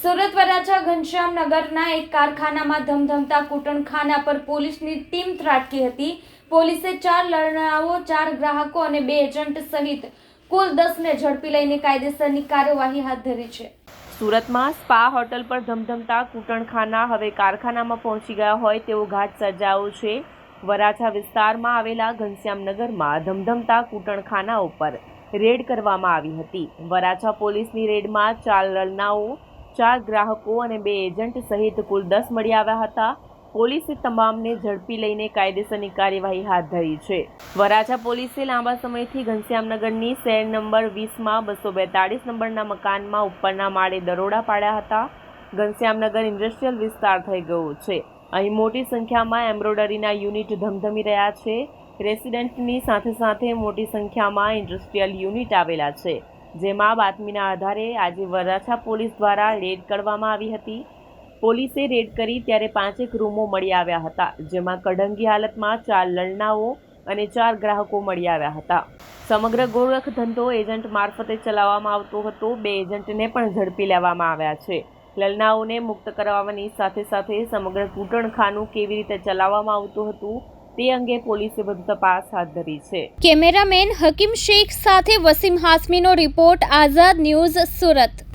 સુરત વરાછા ઘનશ્યામનગરના એક કારખાનામાં ધમધમતા કૂટણખાના પર પોલીસની ટીમ ત્રાટકી હતી. પોલીસે ચાર લડનાઓ ચાર ગ્રાહકો અને બે એજન્ટ સહિત કુલ દસને ઝડપી લઈને કાયદેસરની કાર્યવાહી હાથ ધરી છે. સુરતમાં સ્પા હોટલ પર ધમધમતા કૂટણખાના હવે કારખાનામાં પહોંચી ગયા હોય તેવો ઘાટ સર્જાયો છે. વરાછા વિસ્તારમાં આવેલા ઘનશ્યામનગરમાં ધમધમતા કૂટણખાના ઉપર રેડ કરવામાં આવી હતી. વરાછા પોલીસની રેડમાં ચાર લલનાઓ ચાર ગ્રાહકો અને બે એજન્ટ સહિત કુલ દસ મળી આવ્યા હતા. પોલીસે તમામને ઝડપી લઈને કાયદેસરની કાર્યવાહી હાથ ધરી છે. વરાછા પોલીસે લાંબા સમયથી ઘનશ્યામનગરની શેર નંબર વીસમાં બસો બેતાળીસ નંબરના મકાનમાં ઉપરના માળે દરોડા પાડ્યા હતા. ઘનશ્યામનગર ઇન્ડસ્ટ્રીયલ વિસ્તાર થઈ ગયો છે. અહીં મોટી સંખ્યામાં એમ્બ્રોઇડરીના યુનિટ ધમધમી રહ્યા છે. રેસિડેન્ટની સાથે સાથે મોટી સંખ્યામાં ઇન્ડસ્ટ્રીયલ યુનિટ આવેલા છે. જેમાં બાતમીના આધારે આજે વરાછા પોલીસ દ્વારા રેડ કરવામાં આવી હતી. પોલીસે રેડ કરી ત્યારે પાંચેક રૂમો મળી આવ્યા હતા, જેમાં કડંગી હાલતમાં ચાર લણનાઓ અને ચાર ગ્રાહકો મળી આવ્યા હતા. સમગ્ર ગોરખ ધંધો એજન્ટ મારફતે ચલાવવામાં આવતો હતો. બે એજન્ટને પણ ઝડપી લેવામાં આવ્યા છે. લલનાઓને મુક્ત કરાવવાની સાથે સાથે સમગ્ર કૂટણખાનું કેવી રીતે ચલાવવામાં આવતું હતું તે અંગે પોલીસે વધુ તપાસ હાથ ધરી છે. કેમેરામેન હકીમ શેખ સાથે વસીમ હાસમીનો રિપોર્ટ, આઝાદ ન્યૂઝ સુરત.